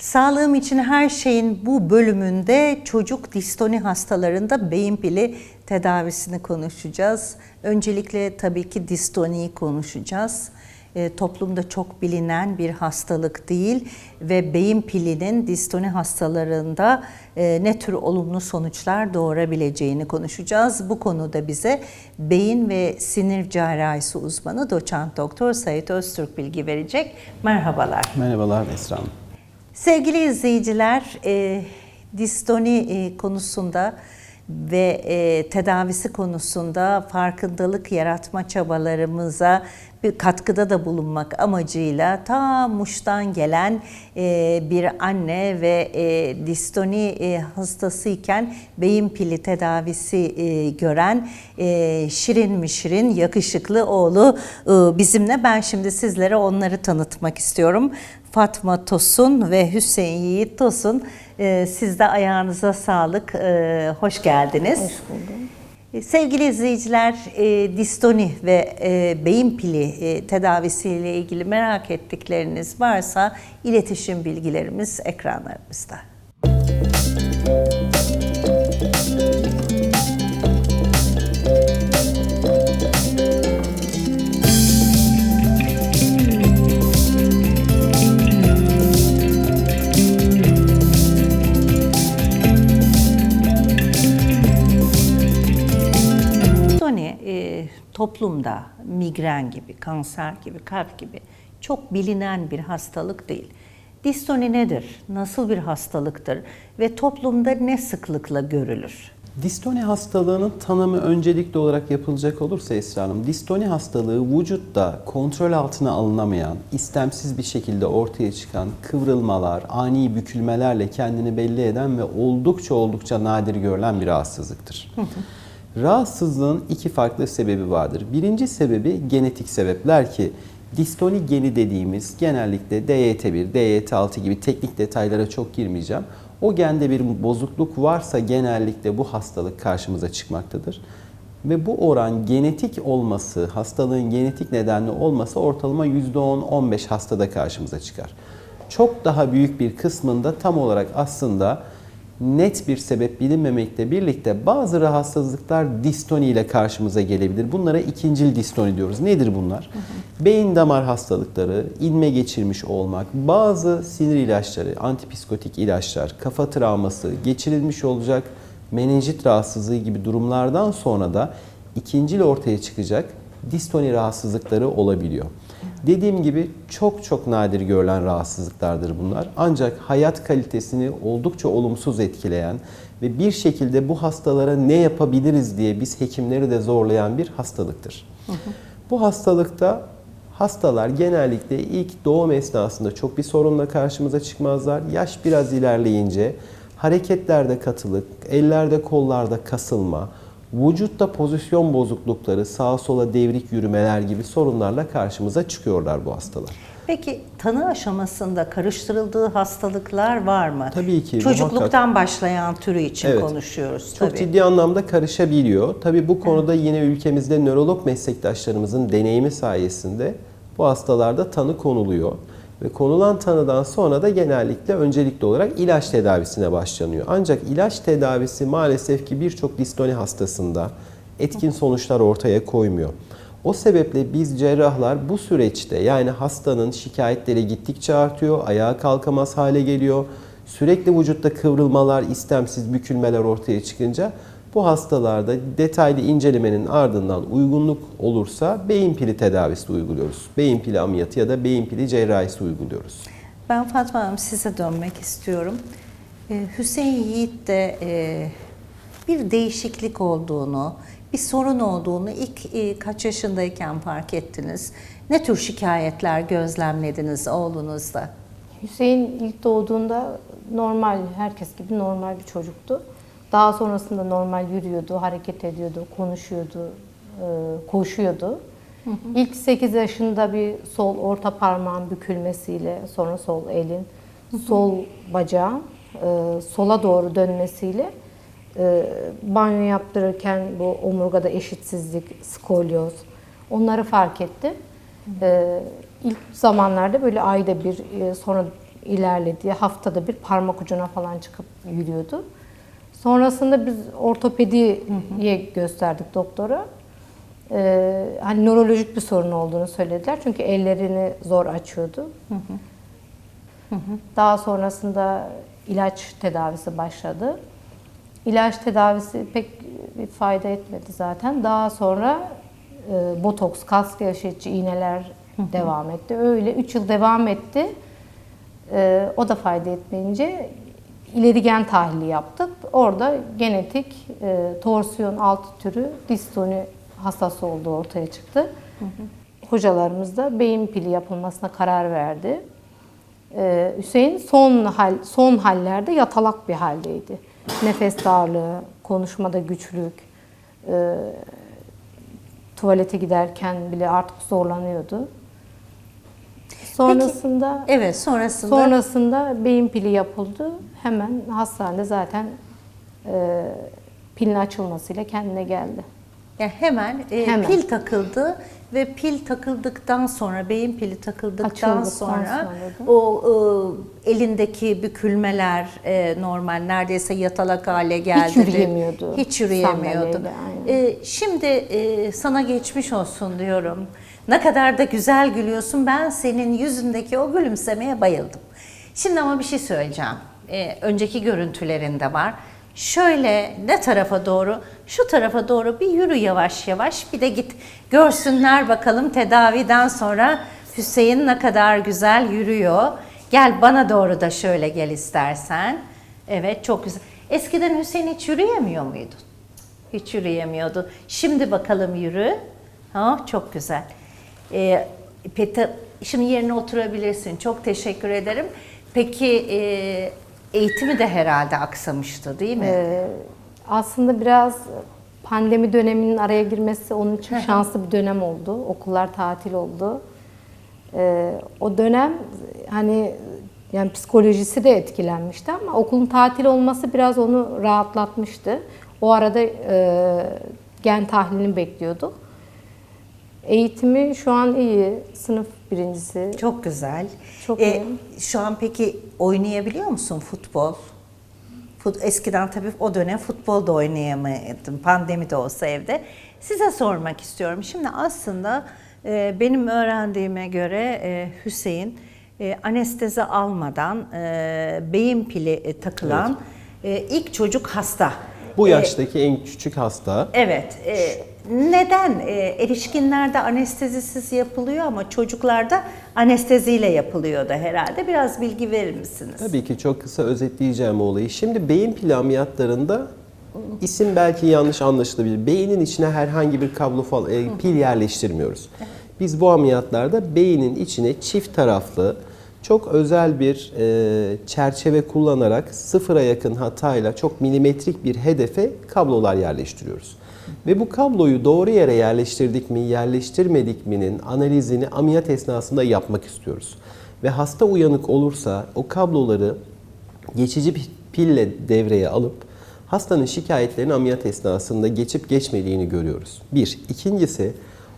Sağlığım için her şeyin bu bölümünde çocuk distoni hastalarında beyin pili tedavisini konuşacağız. Öncelikle tabii ki distoniyi konuşacağız. E, toplumda çok bilinen bir hastalık değil ve beyin pilinin distoni hastalarında e, ne tür olumlu sonuçlar doğurabileceğini konuşacağız. Bu konuda bize beyin ve sinir cerrahisi uzmanı doçent doktor Sayit Öztürk bilgi verecek. Merhabalar. Merhabalar Esra Hanım. Sevgili izleyiciler, e, distoni e, konusunda ve e, tedavisi konusunda farkındalık yaratma çabalarımıza bir katkıda da bulunmak amacıyla ta Muş'tan gelen e, bir anne ve e, distoni e, hastasıyken beyin pili tedavisi e, gören e, şirin mi yakışıklı oğlu e, bizimle. Ben şimdi sizlere onları tanıtmak istiyorum. Fatma Tosun ve Hüseyin Yiğit Tosun. Ee, siz de ayağınıza sağlık. Ee, hoş geldiniz. Hoş buldum. Ee, Sevgili izleyiciler, e, distoni ve e, beyin pili e, tedavisiyle ilgili merak ettikleriniz varsa iletişim bilgilerimiz ekranlarımızda. Distoni toplumda migren gibi, kanser gibi, kalp gibi çok bilinen bir hastalık değil. Distoni nedir? Nasıl bir hastalıktır? Ve toplumda ne sıklıkla görülür? Distoni hastalığının tanımı öncelikli olarak yapılacak olursa Esra Hanım, distoni hastalığı vücutta kontrol altına alınamayan, istemsiz bir şekilde ortaya çıkan kıvrılmalar, ani bükülmelerle kendini belli eden ve oldukça oldukça nadir görülen bir rahatsızlıktır. Rahatsızlığın iki farklı sebebi vardır. Birinci sebebi genetik sebepler ki distoni geni dediğimiz genellikle DYT1, DYT6 gibi teknik detaylara çok girmeyeceğim. O gende bir bozukluk varsa genellikle bu hastalık karşımıza çıkmaktadır. Ve bu oran genetik olması, hastalığın genetik nedenli olması ortalama %10-15 hastada karşımıza çıkar. Çok daha büyük bir kısmında tam olarak aslında net bir sebep bilinmemekle birlikte bazı rahatsızlıklar distoni ile karşımıza gelebilir. Bunlara ikincil distoni diyoruz. Nedir bunlar? Beyin damar hastalıkları, inme geçirmiş olmak, bazı sinir ilaçları, antipsikotik ilaçlar, kafa travması, geçirilmiş olacak menenjit rahatsızlığı gibi durumlardan sonra da ikincil ortaya çıkacak distoni rahatsızlıkları olabiliyor. Dediğim gibi çok çok nadir görülen rahatsızlıklardır bunlar. Ancak hayat kalitesini oldukça olumsuz etkileyen ve bir şekilde bu hastalara ne yapabiliriz diye biz hekimleri de zorlayan bir hastalıktır. Bu hastalıkta hastalar genellikle ilk doğum esnasında çok bir sorunla karşımıza çıkmazlar. Yaş biraz ilerleyince hareketlerde katılık, ellerde kollarda kasılma, vücutta pozisyon bozuklukları, sağa sola devrik yürümeler gibi sorunlarla karşımıza çıkıyorlar bu hastalar. Peki tanı aşamasında karıştırıldığı hastalıklar var mı? Tabii ki, Çocukluktan başlayan türü için Evet. konuşuyoruz Çok tabii. ciddi anlamda karışabiliyor. Tabii bu konuda yine ülkemizde nörolog meslektaşlarımızın deneyimi sayesinde bu hastalarda tanı konuluyor. Ve konulan tanıdan sonra da genellikle öncelikli olarak ilaç tedavisine başlanıyor. Ancak ilaç tedavisi maalesef ki birçok distoni hastasında etkin sonuçlar ortaya koymuyor. O sebeple biz cerrahlar bu süreçte yani hastanın şikayetleri gittikçe artıyor, ayağa kalkamaz hale geliyor, sürekli vücutta kıvrılmalar, istemsiz bükülmeler ortaya çıkınca bu hastalarda detaylı incelemenin ardından uygunluk olursa beyin pili tedavisi uyguluyoruz. Beyin pili ameliyatı ya da beyin pili cerrahisi uyguluyoruz. Ben Fatma Hanım size dönmek istiyorum. Ee, Hüseyin Yiğit de e, bir değişiklik olduğunu, bir sorun olduğunu ilk e, kaç yaşındayken fark ettiniz? Ne tür şikayetler gözlemlediniz oğlunuzda? Hüseyin ilk doğduğunda normal, herkes gibi normal bir çocuktu. Daha sonrasında normal yürüyordu, hareket ediyordu, konuşuyordu, e, koşuyordu. İlk 8 yaşında bir sol orta parmağın bükülmesiyle, sonra sol elin, sol bacağın e, sola doğru dönmesiyle e, banyo yaptırırken bu omurgada eşitsizlik, skolyoz onları fark etti. E, ilk zamanlarda böyle ayda bir, e, sonra ilerledi. Haftada bir parmak ucuna falan çıkıp yürüyordu. Sonrasında biz ortopediye gösterdik doktora. Ee, hani nörolojik bir sorun olduğunu söylediler. Çünkü ellerini zor açıyordu. Daha sonrasında ilaç tedavisi başladı. İlaç tedavisi pek bir fayda etmedi zaten. Daha sonra e, botoks, kas gevşetici iğneler devam etti. Öyle 3 yıl devam etti. E, o da fayda etmeyince ileri gen tahlili yaptık. Orada genetik e, torsiyon altı türü distoni hastası olduğu ortaya çıktı. Hocalarımız da beyin pili yapılmasına karar verdi. Ee, Hüseyin son hal son hallerde yatalak bir haldeydi. Nefes darlığı, konuşmada güçlük, e, tuvalete giderken bile artık zorlanıyordu. Sonrasında Evet sonrasında sonrasında beyin pili yapıldı. Hemen hastanede zaten e, pilin açılmasıyla kendine geldi. yani hemen, e, Hemen. pil takıldı ve pil takıldıktan sonra beyin pili takıldıktan sonra sonra o e, elindeki bükülmeler e, normal neredeyse yatalak hale geldi. yürüyemiyordu. Hiç yürüyemiyordu. Sandalyeyle, aynen. E, şimdi e, sana geçmiş olsun diyorum. Ne kadar da güzel gülüyorsun. Ben senin yüzündeki o gülümsemeye bayıldım. Şimdi ama bir şey söyleyeceğim. E, önceki görüntülerinde var. Şöyle ne tarafa doğru? Şu tarafa doğru bir yürü yavaş yavaş. Bir de git görsünler bakalım tedaviden sonra Hüseyin ne kadar güzel yürüyor. Gel bana doğru da şöyle gel istersen. Evet çok güzel. Eskiden Hüseyin hiç yürüyemiyor muydun? Hiç yürüyemiyordu. Şimdi bakalım yürü. Ha, çok güzel. Ee, Peta, şimdi yerine oturabilirsin. Çok teşekkür ederim. Peki e, eğitimi de herhalde aksamıştı değil mi? Ee, aslında biraz pandemi döneminin araya girmesi onun için şanslı bir dönem oldu. Okullar tatil oldu. Ee, o dönem hani yani psikolojisi de etkilenmişti ama okulun tatil olması biraz onu rahatlatmıştı. O arada e, gen tahlilini bekliyorduk. Eğitimi şu an iyi. Sınıf birincisi. Çok güzel. Çok Ee, iyi. Şu an peki oynayabiliyor musun futbol? Fut, eskiden tabii o dönem futbol da oynayamadım. Pandemi de olsa evde. Size sormak istiyorum. Şimdi aslında e, benim öğrendiğime göre e, Hüseyin e, anestezi almadan e, beyin pili e, takılan e, ilk çocuk hasta. Bu E, yaştaki en küçük hasta. Evet. e, neden? E, erişkinlerde anestezisiz yapılıyor ama çocuklarda anesteziyle yapılıyor da herhalde. Biraz bilgi verir misiniz? Tabii ki çok kısa özetleyeceğim olayı. Şimdi beyin pili ameliyatlarında isim belki yanlış anlaşılabilir. Beynin içine herhangi bir kablo falan, e, pil yerleştirmiyoruz. Biz bu ameliyatlarda beynin içine çift taraflı çok özel bir e, çerçeve kullanarak sıfıra yakın hatayla çok milimetrik bir hedefe kablolar yerleştiriyoruz. Ve bu kabloyu doğru yere yerleştirdik mi, yerleştirmedik mi'nin analizini ameliyat esnasında yapmak istiyoruz. Ve hasta uyanık olursa o kabloları geçici bir pille devreye alıp hastanın şikayetlerini ameliyat esnasında geçip geçmediğini görüyoruz. Bir. İkincisi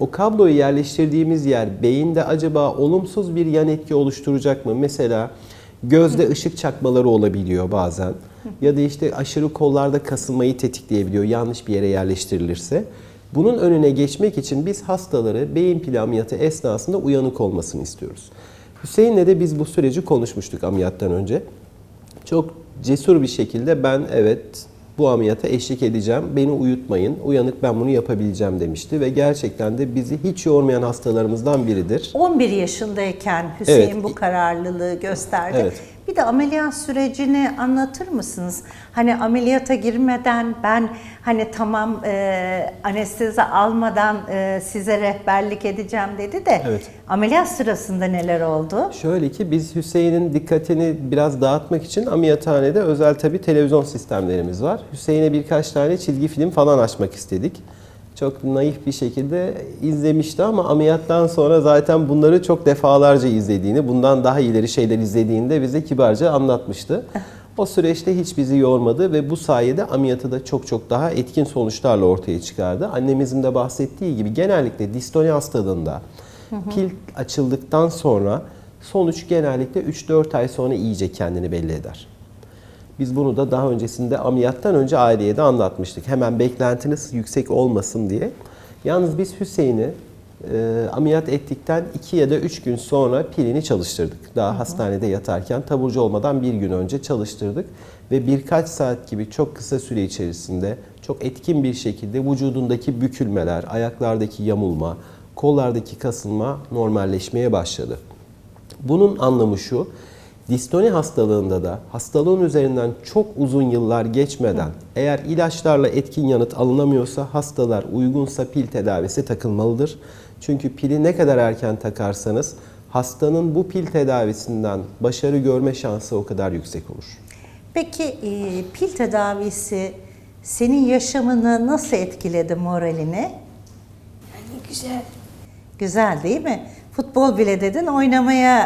o kabloyu yerleştirdiğimiz yer beyinde acaba olumsuz bir yan etki oluşturacak mı? Mesela gözde ışık çakmaları olabiliyor bazen. Ya da işte aşırı kollarda kasılmayı tetikleyebiliyor yanlış bir yere yerleştirilirse. Bunun önüne geçmek için biz hastaları beyin pili ameliyatı esnasında uyanık olmasını istiyoruz. Hüseyin'le de biz bu süreci konuşmuştuk ameliyattan önce. Çok cesur bir şekilde ben evet bu ameliyata eşlik edeceğim. Beni uyutmayın. Uyanık ben bunu yapabileceğim demişti ve gerçekten de bizi hiç yormayan hastalarımızdan biridir. 11 yaşındayken Hüseyin Evet. bu kararlılığı gösterdi. Evet. Bir de ameliyat sürecini anlatır mısınız? Hani ameliyata girmeden ben hani tamam e, anestezi almadan e, size rehberlik edeceğim dedi de Evet. ameliyat sırasında neler oldu? Şöyle ki biz Hüseyin'in dikkatini biraz dağıtmak için ameliyathanede özel tabi televizyon sistemlerimiz var. Hüseyin'e birkaç tane çizgi film falan açmak istedik. Çok naif bir şekilde izlemişti ama ameliyattan sonra zaten bunları çok defalarca izlediğini, bundan daha ileri şeyler izlediğini de bize kibarca anlatmıştı. O süreçte hiç bizi yormadı ve bu sayede ameliyatı da çok çok daha etkin sonuçlarla ortaya çıkardı. Annemizin de bahsettiği gibi genellikle distoni hastalığında pil açıldıktan sonra Sonuç genellikle 3-4 ay sonra iyice kendini belli eder. Biz bunu da daha öncesinde ameliyattan önce aileye de anlatmıştık. Hemen beklentiniz yüksek olmasın diye. Yalnız biz Hüseyin'i e, ameliyat ettikten 2 ya da 3 gün sonra pilini çalıştırdık. Daha hastanede yatarken taburcu olmadan bir gün önce çalıştırdık. Ve birkaç saat gibi çok kısa süre içerisinde çok etkin bir şekilde vücudundaki bükülmeler, ayaklardaki yamulma, kollardaki kasılma normalleşmeye başladı. Bunun anlamı şu, distoni hastalığında da hastalığın üzerinden çok uzun yıllar geçmeden eğer ilaçlarla etkin yanıt alınamıyorsa hastalar uygunsa pil tedavisi takılmalıdır. Çünkü pili ne kadar erken takarsanız hastanın bu pil tedavisinden başarı görme şansı o kadar yüksek olur. Peki e, pil tedavisi senin yaşamını nasıl etkiledi moralini? Yani güzel. Güzel değil mi? Futbol bile dedin, oynamaya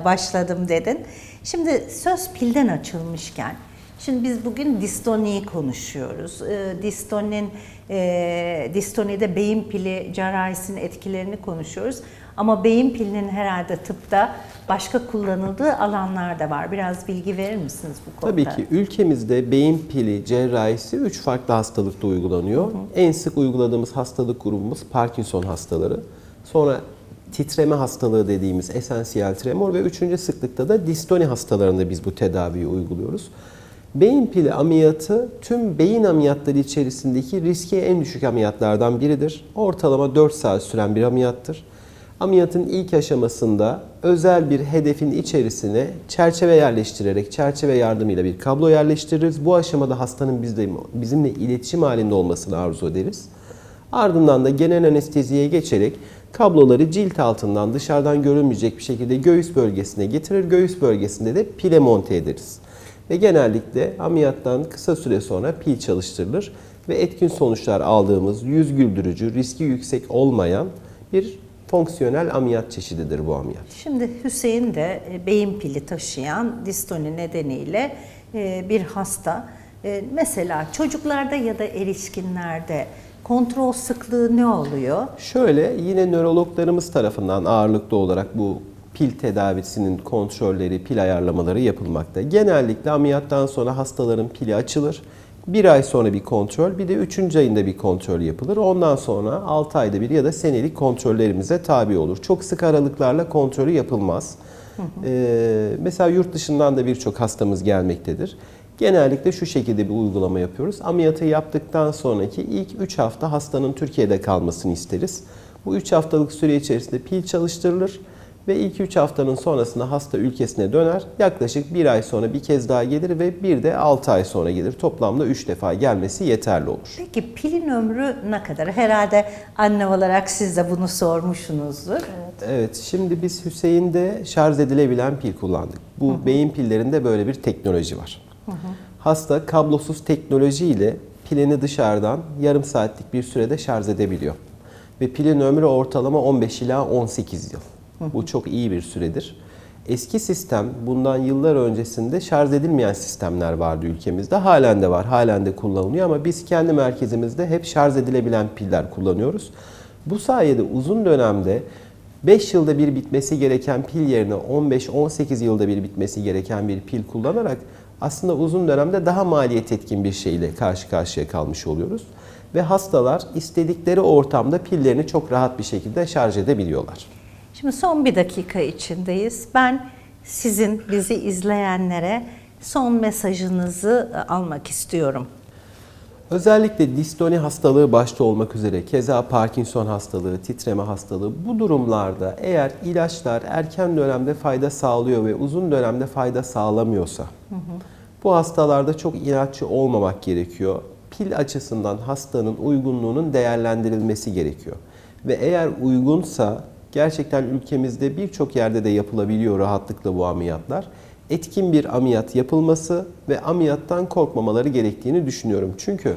e, başladım dedin. Şimdi söz pilden açılmışken, şimdi biz bugün distoniyi konuşuyoruz. E, distoninin, e, distonide beyin pili cerrahisinin etkilerini konuşuyoruz. Ama beyin pilinin herhalde tıpta başka kullanıldığı alanlar da var. Biraz bilgi verir misiniz bu konuda? Tabii ki ülkemizde beyin pili cerrahisi 3 farklı hastalıkta uygulanıyor. En sık uyguladığımız hastalık grubumuz Parkinson hastaları. Sonra titreme hastalığı dediğimiz esansiyel tremor ve üçüncü sıklıkta da distoni hastalarında biz bu tedaviyi uyguluyoruz. Beyin pili ameliyatı tüm beyin ameliyatları içerisindeki riski en düşük ameliyatlardan biridir. Ortalama 4 saat süren bir ameliyattır. Ameliyatın ilk aşamasında özel bir hedefin içerisine çerçeve yerleştirerek çerçeve yardımıyla bir kablo yerleştiririz. Bu aşamada hastanın bizimle iletişim halinde olmasını arzu ederiz. Ardından da genel anesteziye geçerek kabloları cilt altından dışarıdan görünmeyecek bir şekilde göğüs bölgesine getirir. Göğüs bölgesinde de pile monte ederiz. Ve genellikle ameliyattan kısa süre sonra pil çalıştırılır ve etkin sonuçlar aldığımız yüz güldürücü, riski yüksek olmayan bir fonksiyonel ameliyat çeşididir bu ameliyat. Şimdi Hüseyin de e, beyin pili taşıyan distoni nedeniyle e, bir hasta. E, Mesela çocuklarda ya da erişkinlerde kontrol sıklığı ne oluyor? Şöyle yine nörologlarımız tarafından ağırlıklı olarak bu pil tedavisinin kontrolleri, pil ayarlamaları yapılmakta. Genellikle ameliyattan sonra hastaların pili açılır. Bir ay sonra bir kontrol, bir de üçüncü ayında bir kontrol yapılır. Ondan sonra 6 ayda bir ya da senelik kontrollerimize tabi olur. Çok sık aralıklarla kontrolü yapılmaz. Ee, mesela yurt dışından da birçok hastamız gelmektedir. Genellikle şu şekilde bir uygulama yapıyoruz. Ameliyatı yaptıktan sonraki ilk 3 hafta hastanın Türkiye'de kalmasını isteriz. Bu 3 haftalık süre içerisinde pil çalıştırılır ve ilk 3 haftanın sonrasında hasta ülkesine döner. Yaklaşık bir ay sonra bir kez daha gelir ve bir de 6 ay sonra gelir. Toplamda 3 defa gelmesi yeterli olur. Peki pilin ömrü ne kadar? Herhalde anne olarak siz de bunu sormuşsunuzdur. Evet, şimdi biz Hüseyin'de şarj edilebilen pil kullandık. Bu beyin pillerinde böyle bir teknoloji var. Hasta kablosuz teknoloji ile pilini dışarıdan yarım saatlik bir sürede şarj edebiliyor. Ve pilin ömrü ortalama 15 ila 18 yıl. Bu çok iyi bir süredir. Eski sistem bundan yıllar öncesinde şarj edilmeyen sistemler vardı ülkemizde. Halen de var, halen de kullanılıyor ama biz kendi merkezimizde hep şarj edilebilen piller kullanıyoruz. Bu sayede uzun dönemde 5 yılda bir bitmesi gereken pil yerine 15-18 yılda bir bitmesi gereken bir pil kullanarak aslında uzun dönemde daha maliyet etkin bir şeyle karşı karşıya kalmış oluyoruz. Ve hastalar istedikleri ortamda pillerini çok rahat bir şekilde şarj edebiliyorlar. Şimdi son bir dakika içindeyiz. Ben sizin bizi izleyenlere son mesajınızı e, almak istiyorum. Özellikle distoni hastalığı başta olmak üzere keza Parkinson hastalığı, titreme hastalığı bu durumlarda eğer ilaçlar erken dönemde fayda sağlıyor ve uzun dönemde fayda sağlamıyorsa bu hastalarda çok inatçı olmamak gerekiyor. Pil açısından hastanın uygunluğunun değerlendirilmesi gerekiyor. Ve eğer uygunsa gerçekten ülkemizde birçok yerde de yapılabiliyor rahatlıkla bu ameliyatlar. Etkin bir ameliyat yapılması ve ameliyattan korkmamaları gerektiğini düşünüyorum. Çünkü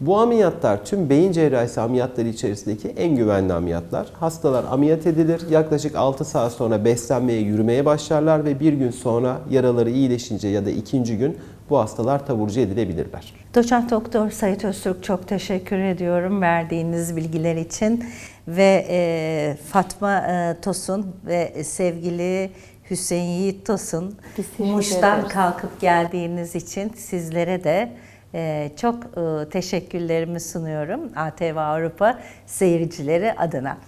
bu ameliyatlar tüm beyin cerrahisi ameliyatları içerisindeki en güvenli ameliyatlar. Hastalar ameliyat edilir. Yaklaşık 6 saat sonra beslenmeye, yürümeye başlarlar ve bir gün sonra yaraları iyileşince ya da ikinci gün bu hastalar taburcu edilebilirler. Doçent Doktor Sayit Öztürk çok teşekkür ediyorum verdiğiniz bilgiler için ve e, Fatma e, Tosun ve sevgili Hüseyin Yiğit Tosun. Muş'tan kalkıp geldiğiniz için sizlere de e, çok e, teşekkürlerimi sunuyorum ATV Avrupa seyircileri adına.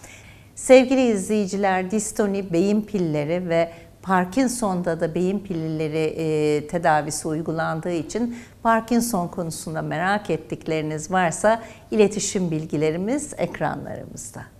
Sevgili izleyiciler, distoni, beyin pilleri ve Parkinson'da da beyin pilleri e, tedavisi uygulandığı için Parkinson konusunda merak ettikleriniz varsa iletişim bilgilerimiz ekranlarımızda.